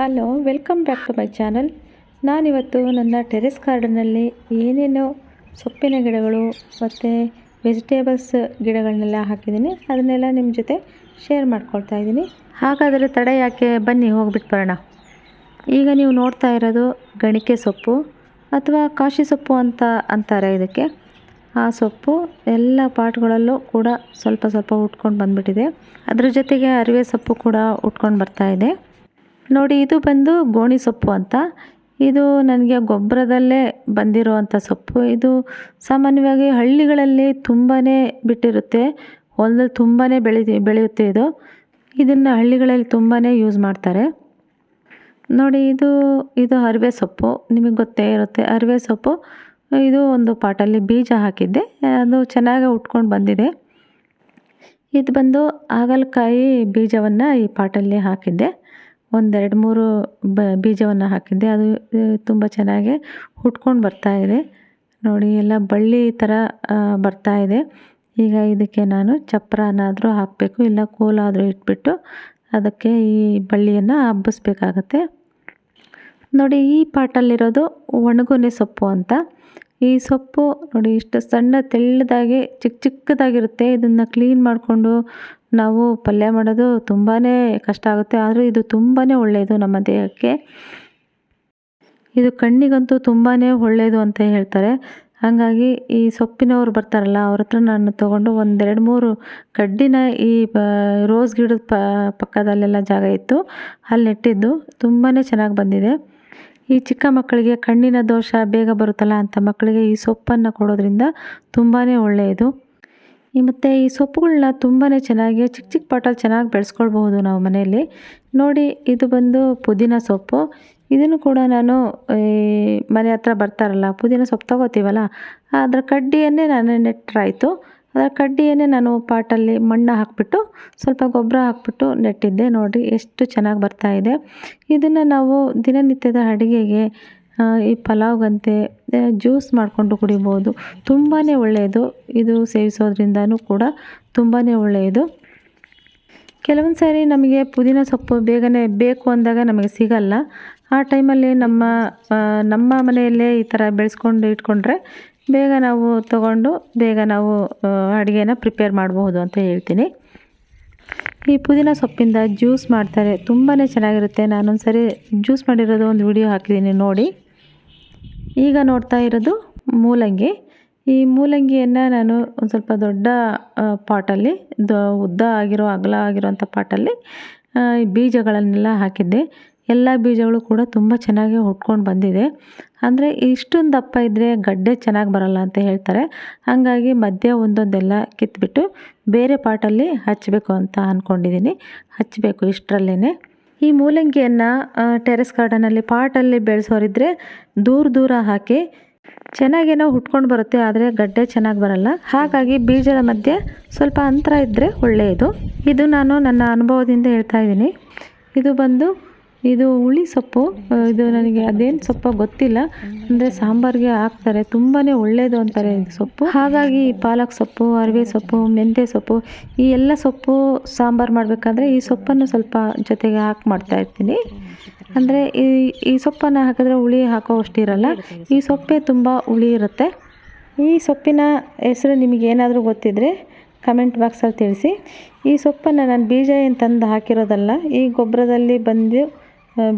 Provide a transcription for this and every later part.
Hello, welcome back to my channel. ನಾನಿವತ್ತು ನನ್ನ terrace ಗಾರ್ಡನಲ್ಲಿ ಏನೇನು ಸೊಪ್ಪಿನ ಗಿಡಗಳು ಮತ್ತು ವೆಜಿಟೇಬಲ್ಸ್ ಗಿಡಗಳನ್ನೆಲ್ಲ ಹಾಕಿದ್ದೀನಿ. ಅದನ್ನೆಲ್ಲ ನಿಮ್ಮ ಜೊತೆ ಶೇರ್ ಮಾಡ್ಕೊಳ್ತಾ ಇದ್ದೀನಿ. ಹಾಗಾದರೆ ತಡ ಯಾಕೆ? ಬನ್ನಿ ಹೋಗ್ಬಿಟ್ಟು ಬರೋಣ. ಈಗ ನೀವು ನೋಡ್ತಾ ಇರೋದು ಗಣಿಕೆ ಸೊಪ್ಪು ಅಥವಾ ಕಾಶಿ ಸೊಪ್ಪು ಅಂತ ಅಂತಾರೆ ಇದಕ್ಕೆ. ಆ ಸೊಪ್ಪು ಎಲ್ಲ ಪಾಟ್ಗಳಲ್ಲೂ ಕೂಡ ಸ್ವಲ್ಪ ಸ್ವಲ್ಪ ಉಟ್ಕೊಂಡು ಬಂದ್ಬಿಟ್ಟಿದೆ. ಅದ್ರ ಜೊತೆಗೆ ಅರಿವೆ ಸೊಪ್ಪು ಕೂಡ ಉಟ್ಕೊಂಡು ಬರ್ತಾ ಇದೆ. ನೋಡಿ, ಇದು ಬಂದು ಗೋಣಿ ಸೊಪ್ಪು ಅಂತ. ಇದು ನನಗೆ ಗೊಬ್ಬರದಲ್ಲೇ ಬಂದಿರುವಂಥ ಸೊಪ್ಪು. ಇದು ಸಾಮಾನ್ಯವಾಗಿ ಹಳ್ಳಿಗಳಲ್ಲಿ ತುಂಬಾ ಬಿಟ್ಟಿರುತ್ತೆ. ಹೊಲದಲ್ಲಿ ತುಂಬಾ ಬೆಳಿ, ಬೆಳೆಯುತ್ತೆ ಇದು. ಇದನ್ನು ಹಳ್ಳಿಗಳಲ್ಲಿ ತುಂಬಾ ಯೂಸ್ ಮಾಡ್ತಾರೆ. ನೋಡಿ, ಇದು ಇದು ಅರಿವೆ ಸೊಪ್ಪು. ನಿಮಗೆ ಗೊತ್ತೇ ಇರುತ್ತೆ, ಅರಿವೆ ಸೊಪ್ಪು. ಇದು ಒಂದು ಪಾಟಲ್ಲಿ ಬೀಜ ಹಾಕಿದ್ದೆ. ಅದು ಚೆನ್ನಾಗಿ ಉಟ್ಕೊಂಡು ಬಂದಿದೆ. ಇದು ಬಂದು ಹಾಗಲಕಾಯಿ ಬೀಜವನ್ನು ಈ ಪಾಟಲ್ಲಿ ಹಾಕಿದ್ದೆ. ಒಂದೆರಡು ಮೂರು ಬ ಬೀಜವನ್ನು ಹಾಕಿದ್ದೆ. ಅದು ತುಂಬ ಚೆನ್ನಾಗಿ ಹುಟ್ಕೊಂಡು ಬರ್ತಾ ಇದೆ. ನೋಡಿ, ಎಲ್ಲ ಬಳ್ಳಿ ಥರ ಇದೆ. ಈಗ ಇದಕ್ಕೆ ನಾನು ಚಪ್ರನಾದರೂ ಹಾಕಬೇಕು, ಇಲ್ಲ ಕೋಲಾದರೂ ಇಟ್ಬಿಟ್ಟು ಅದಕ್ಕೆ ಈ ಬಳ್ಳಿಯನ್ನು ಹಬ್ಬಿಸ್ಬೇಕಾಗತ್ತೆ. ನೋಡಿ, ಈ ಪಾಟಲ್ಲಿರೋದು ಒಣಗೊನೆ ಸೊಪ್ಪು ಅಂತ. ಈ ಸೊಪ್ಪು ನೋಡಿ ಇಷ್ಟು ಸಣ್ಣ ತೆಳ್ಳದಾಗಿ ಚಿಕ್ಕ ಚಿಕ್ಕದಾಗಿರುತ್ತೆ. ಇದನ್ನು ಕ್ಲೀನ್ ಮಾಡಿಕೊಂಡು ನಾವು ಪಲ್ಯ ಮಾಡೋದು ತುಂಬಾ ಕಷ್ಟ ಆಗುತ್ತೆ. ಆದರೆ ಇದು ತುಂಬಾ ಒಳ್ಳೆಯದು ನಮ್ಮ ದೇಹಕ್ಕೆ. ಇದು ಕಣ್ಣಿಗಂತೂ ತುಂಬಾ ಒಳ್ಳೆಯದು ಅಂತ ಹೇಳ್ತಾರೆ. ಹಾಗಾಗಿ ಈ ಸೊಪ್ಪಿನವರು ಬರ್ತಾರಲ್ಲ, ಅವ್ರ ಹತ್ರ ನಾನು ತೊಗೊಂಡು ಒಂದೆರಡು ಮೂರು ಕಡ್ಡಿನ ಈ ರೋಸ್ ಗಿಡದ ಪಕ್ಕದಲ್ಲೆಲ್ಲ ಜಾಗ ಇತ್ತು. ಅಲ್ಲಿ ನೆಟ್ಟಿದ್ದು. ತುಂಬಾ ಚೆನ್ನಾಗಿ ಬಂದಿದೆ. ಈ ಚಿಕ್ಕ ಮಕ್ಕಳಿಗೆ ಕಣ್ಣಿನ ದೋಷ ಬೇಗ ಬರುತ್ತಲ್ಲ ಅಂತ ಮಕ್ಕಳಿಗೆ ಈ ಸೊಪ್ಪನ್ನು ಕೊಡೋದ್ರಿಂದ ತುಂಬಾ ಒಳ್ಳೆಯದು. ಮತ್ತು ಈ ಸೊಪ್ಪುಗಳನ್ನ ತುಂಬಾ ಚೆನ್ನಾಗಿ ಚಿಕ್ಕ ಚಿಕ್ಕ ಪಾಟಲ್ಲಿ ಚೆನ್ನಾಗಿ ಬೆಳೆಸ್ಕೊಳ್ಬಹುದು ನಾವು ಮನೆಯಲ್ಲಿ. ನೋಡಿ, ಇದು ಬಂದು ಪುದೀನ ಸೊಪ್ಪು. ಇದನ್ನು ಕೂಡ ನಾನು ಮನೆ ಹತ್ರ ಬರ್ತಾರಲ್ಲ, ಪುದೀನ ಸೊಪ್ಪು ತಗೋತೀವಲ್ಲ ಅದರ ಕಡ್ಡಿಯನ್ನೇ ನಾನು ನೆಟ್ಟರಾಯಿತು ಅದರ ಕಡ್ಡಿಯನ್ನೇ ನಾನು ಪಾಟಲ್ಲಿ ಮಣ್ಣು ಹಾಕಿಬಿಟ್ಟು, ಸ್ವಲ್ಪ ಗೊಬ್ಬರ ಹಾಕ್ಬಿಟ್ಟು ನೆಟ್ಟಿದ್ದೆ. ನೋಡಿರಿ, ಎಷ್ಟು ಚೆನ್ನಾಗಿ ಬರ್ತಾ ಇದೆ. ಇದನ್ನು ನಾವು ದಿನನಿತ್ಯದ ಅಡುಗೆಗೆ ಈ ಪಲಾವ್ಗಂತೆ ಜ್ಯೂಸ್ ಮಾಡಿಕೊಂಡು ಕುಡಿಬೋದು. ತುಂಬಾ ಒಳ್ಳೆಯದು. ಇದು ಸೇವಿಸೋದ್ರಿಂದನೂ ಕೂಡ ತುಂಬಾ ಒಳ್ಳೆಯದು. ಕೆಲವೊಂದು ಸಾರಿ ನಮಗೆ ಪುದೀನ ಸೊಪ್ಪು ಬೇಗನೆ ಬೇಕು ಅಂದಾಗ ನಮಗೆ ಸಿಗಲ್ಲ. ಆ ಟೈಮಲ್ಲಿ ನಮ್ಮ ನಮ್ಮ ಮನೆಯಲ್ಲೇ ಈ ಥರ ಬೆಳೆಸ್ಕೊಂಡು ಇಟ್ಕೊಂಡ್ರೆ ಬೇಗ ನಾವು ತಗೊಂಡು ಬೇಗ ನಾವು ಅಡುಗೆನ ಪ್ರಿಪೇರ್ ಮಾಡಬಹುದು ಅಂತ ಹೇಳ್ತೀನಿ. ಈ ಪುದೀನ ಸೊಪ್ಪಿಂದ ಜ್ಯೂಸ್ ಮಾಡ್ತಾರೆ ತುಂಬಾ ಚೆನ್ನಾಗಿರುತ್ತೆ. ನಾನೊಂದು ಸರಿ ಜ್ಯೂಸ್ ಮಾಡಿರೋದು ಒಂದು ವಿಡಿಯೋ ಹಾಕಿದ್ದೀನಿ ನೋಡಿ. ಈಗ ನೋಡ್ತಾ ಇರೋದು ಮೂಲಂಗಿ. ಈ ಮೂಲಂಗಿಯನ್ನು ನಾನು ಒಂದು ಸ್ವಲ್ಪ ದೊಡ್ಡ ಪಾಟಲ್ಲಿ, ದ ಉದ್ದ ಆಗಿರೋ, ಅಗಲ ಆಗಿರೋಂಥ ಪಾಟಲ್ಲಿ ಬೀಜಗಳನ್ನೆಲ್ಲ ಹಾಕಿದ್ದೆ. ಎಲ್ಲ ಬೀಜಗಳು ಕೂಡ ತುಂಬ ಚೆನ್ನಾಗಿ ಹುಟ್ಕೊಂಡು ಬಂದಿದೆ. ಅಂದರೆ ಇಷ್ಟೊಂದು ದಪ್ಪ ಇದ್ದರೆ ಗಡ್ಡೆ ಚೆನ್ನಾಗಿ ಬರಲ್ಲ ಅಂತ ಹೇಳ್ತಾರೆ. ಹಾಗಾಗಿ ಮಧ್ಯ ಒಂದೊಂದೆಲ್ಲ ಕಿತ್ಬಿಟ್ಟು ಬೇರೆ ಪಾಟಲ್ಲಿ ಹಚ್ಚಬೇಕು ಅಂತ ಅಂದ್ಕೊಂಡಿದ್ದೀನಿ ಹಚ್ಚಬೇಕು ಇಷ್ಟರಲ್ಲೇ ಈ ಮೂಲಂಗಿಯನ್ನು ಟೆರೆಸ್ ಗಾರ್ಡನಲ್ಲಿ ಪಾಟಲ್ಲಿ ಬೆಳೆಸೋರಿದ್ರೆ ದೂರ ದೂರ ಹಾಕಿ ಚೆನ್ನಾಗೇನೋ ಹುಟ್ಕೊಂಡು ಬರುತ್ತೆ, ಆದರೆ ಗಡ್ಡೆ ಚೆನ್ನಾಗಿ ಬರಲ್ಲ. ಹಾಗಾಗಿ ಬೀಜದ ಮಧ್ಯೆ ಸ್ವಲ್ಪ ಅಂತರ ಇದ್ದರೆ ಒಳ್ಳೆಯದು. ಇದು ನಾನು ನನ್ನ ಅನುಭವದಿಂದ ಹೇಳ್ತಾ ಇದ್ದೀನಿ. ಇದು ಬಂದು ಇದು ಹುಳಿ ಸೊಪ್ಪು. ಇದು ನನಗೆ ಅದೇನು ಸೊಪ್ಪು ಗೊತ್ತಿಲ್ಲ. ಅಂದರೆ ಸಾಂಬಾರಿಗೆ ಹಾಕ್ತಾರೆ. ತುಂಬಾ ಒಳ್ಳೆಯದು ಅಂತಾರೆ ಇದು ಸೊಪ್ಪು. ಹಾಗಾಗಿ ಪಾಲಕ್ ಸೊಪ್ಪು, ಅರಿವೆ ಸೊಪ್ಪು, ಮೆಂತ್ಯ ಸೊಪ್ಪು, ಈ ಎಲ್ಲ ಸೊಪ್ಪು ಸಾಂಬಾರು ಮಾಡಬೇಕಾದ್ರೆ ಈ ಸೊಪ್ಪನ್ನು ಸ್ವಲ್ಪ ಜೊತೆಗೆ ಹಾಕಿ ಮಾಡ್ತಾ ಇರ್ತೀನಿ. ಅಂದರೆ ಈ ಈ ಸೊಪ್ಪನ್ನು ಹಾಕಿದ್ರೆ ಹುಳಿ ಹಾಕೋ ಅಷ್ಟಿರಲ್ಲ. ಈ ಸೊಪ್ಪೇ ತುಂಬ ಹುಳಿ ಇರುತ್ತೆ. ಈ ಸೊಪ್ಪಿನ ಹೆಸರು ನಿಮಗೆ ಏನಾದರೂ ಗೊತ್ತಿದ್ದರೆ ಕಮೆಂಟ್ ಬಾಕ್ಸಲ್ಲಿ ತಿಳಿಸಿ. ಈ ಸೊಪ್ಪನ್ನು ನಾನು ಬೀಜ ಏನು ತಂದು ಹಾಕಿರೋದಲ್ಲ, ಈ ಗೊಬ್ಬರದಲ್ಲಿ ಬಂದು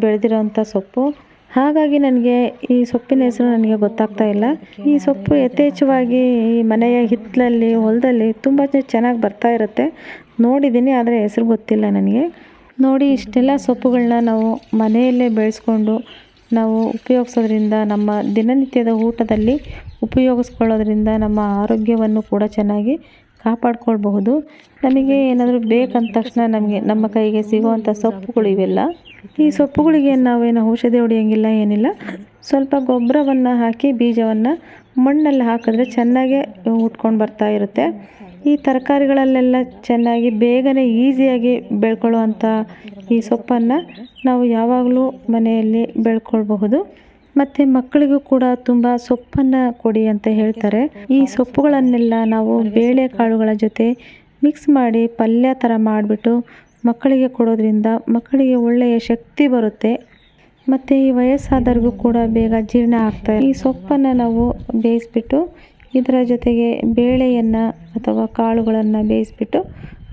ಬೆಳೆದಿರೋಂಥ ಸೊಪ್ಪು. ಹಾಗಾಗಿ ನನಗೆ ಈ ಸೊಪ್ಪಿನ ಹೆಸರು ನನಗೆ ಗೊತ್ತಾಗ್ತಾ ಇಲ್ಲ. ಈ ಸೊಪ್ಪು ಯಥೇಚ್ಛವಾಗಿ ಈ ಮನೆಯ ಹಿತ್ತಲಲ್ಲಿ, ಹೊಲದಲ್ಲಿ ತುಂಬ ಚೆನ್ನಾಗಿ ಬರ್ತಾ ಇರುತ್ತೆ. ನೋಡಿದ್ದೀನಿ, ಆದರೆ ಹೆಸರು ಗೊತ್ತಿಲ್ಲ ನನಗೆ. ನೋಡಿ, ಇಷ್ಟೆಲ್ಲ ಸೊಪ್ಪುಗಳನ್ನ ನಾವು ಮನೆಯಲ್ಲೇ ಬೆಳೆಸ್ಕೊಂಡು ನಾವು ಉಪಯೋಗಿಸೋದ್ರಿಂದ, ನಮ್ಮ ದಿನನಿತ್ಯದ ಊಟದಲ್ಲಿ ಉಪಯೋಗಿಸ್ಕೊಳ್ಳೋದ್ರಿಂದ ನಮ್ಮ ಆರೋಗ್ಯವನ್ನು ಕೂಡ ಚೆನ್ನಾಗಿ ಕಾಪಾಡ್ಕೊಳ್ಬಹುದು. ನಮಗೆ ಏನಾದರೂ ಬೇಕಂದ ತಕ್ಷಣ ನಮಗೆ, ನಮ್ಮ ಕೈಗೆ ಸಿಗುವಂಥ ಸೊಪ್ಪುಗಳು ಇವೆಲ್ಲ ಈ ಸೊಪ್ಪುಗಳಿಗೆ ನಾವೇನು ಔಷಧಿ ಹೊಡೆಯೋಂಗಿಲ್ಲ, ಏನಿಲ್ಲ. ಸ್ವಲ್ಪ ಗೊಬ್ಬರವನ್ನು ಹಾಕಿ, ಬೀಜವನ್ನು ಮಣ್ಣಲ್ಲಿ ಹಾಕಿದ್ರೆ ಚೆನ್ನಾಗೇ ಉಟ್ಕೊಂಡು ಬರ್ತಾ ಇರುತ್ತೆ. ಈ ತರಕಾರಿಗಳಲ್ಲೆಲ್ಲ ಚೆನ್ನಾಗಿ ಬೇಗನೆ ಈಸಿಯಾಗಿ ಬೆಳ್ಕೊಳ್ಳುವಂಥ ಈ ಸೊಪ್ಪನ್ನು ನಾವು ಯಾವಾಗಲೂ ಮನೆಯಲ್ಲಿ ಬೆಳ್ಕೊಳ್ಬಹುದು. ಮತ್ತು ಮಕ್ಕಳಿಗೂ ಕೂಡ ತುಂಬ ಸೊಪ್ಪನ್ನು ಕೊಡಿ ಅಂತ ಹೇಳ್ತಾರೆ. ಈ ಸೊಪ್ಪುಗಳನ್ನೆಲ್ಲ ನಾವು ಬೇಳೆಕಾಳುಗಳ ಜೊತೆ ಮಿಕ್ಸ್ ಮಾಡಿ ಪಲ್ಯ ಥರ ಮಾಡಿಬಿಟ್ಟು ಮಕ್ಕಳಿಗೆ ಕೊಡೋದ್ರಿಂದ ಮಕ್ಕಳಿಗೆ ಒಳ್ಳೆಯ ಶಕ್ತಿ ಬರುತ್ತೆ. ಮತ್ತು ಈ ವಯಸ್ಸಾದವ್ರಿಗೂ ಕೂಡ ಬೇಗ ಜೀರ್ಣ ಆಗ್ತಾ ಈ ಸೊಪ್ಪನ್ನು ನಾವು ಬೇಯಿಸ್ಬಿಟ್ಟು ಇದರ ಜೊತೆಗೆ ಬೇಳೆಯನ್ನು ಅಥವಾ ಕಾಳುಗಳನ್ನು ಬೇಯಿಸ್ಬಿಟ್ಟು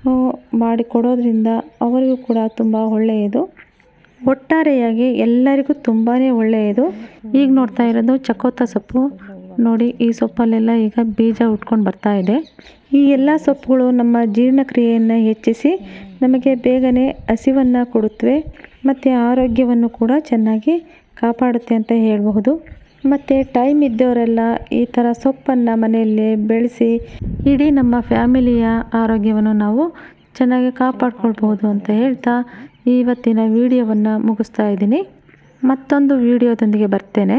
ಮಾಡಿಕೊಡೋದ್ರಿಂದ ಮಾಡಿ ಕೊಡೋದ್ರಿಂದ ಅವರಿಗೂ ಕೂಡ ತುಂಬ ಒಳ್ಳೆಯದು. ಒಟ್ಟಾರೆಯಾಗಿ ಎಲ್ಲರಿಗೂ ತುಂಬಾ ಒಳ್ಳೆಯದು. ಈಗ ನೋಡ್ತಾ ಇರೋದು ಚಕೋತ ಸೊಪ್ಪು. ನೋಡಿ ಈ ಸೊಪ್ಪಲ್ಲೆಲ್ಲ ಈಗ ಬೀಜ ಉಟ್ಕೊಂಡು ಬರ್ತಾ ಇದೆ. ಈ ಎಲ್ಲ ಸೊಪ್ಪುಗಳು ನಮ್ಮ ಜೀರ್ಣಕ್ರಿಯೆಯನ್ನು ಹೆಚ್ಚಿಸಿ ನಮಗೆ ಬೇಗನೆ ಹಸಿವನ್ನು ಕೊಡುತ್ತವೆ ಮತ್ತು ಆರೋಗ್ಯವನ್ನು ಕೂಡ ಚೆನ್ನಾಗಿ ಕಾಪಾಡುತ್ತೆ ಅಂತ ಹೇಳಬಹುದು. ಮತ್ತು ಟೈಮ್ ಇದ್ದವರೆಲ್ಲ ಈ ಥರ ಸೊಪ್ಪನ್ನು ಮನೆಯಲ್ಲಿ ಬೆಳೆಸಿ ಇಡೀ ನಮ್ಮ ಫ್ಯಾಮಿಲಿಯ ಆರೋಗ್ಯವನ್ನು ನಾವು ಚೆನ್ನಾಗಿ ಕಾಪಾಡ್ಕೊಳ್ಬಹುದು ಅಂತ ಹೇಳ್ತಾ ಇವತ್ತಿನ ವಿಡಿಯೋವನ್ನು ಮುಗಿಸ್ತಾ ಇದ್ದೀನಿ. ಮತ್ತೊಂದು ವಿಡಿಯೋದೊಂದಿಗೆ ಬರ್ತೇನೆ.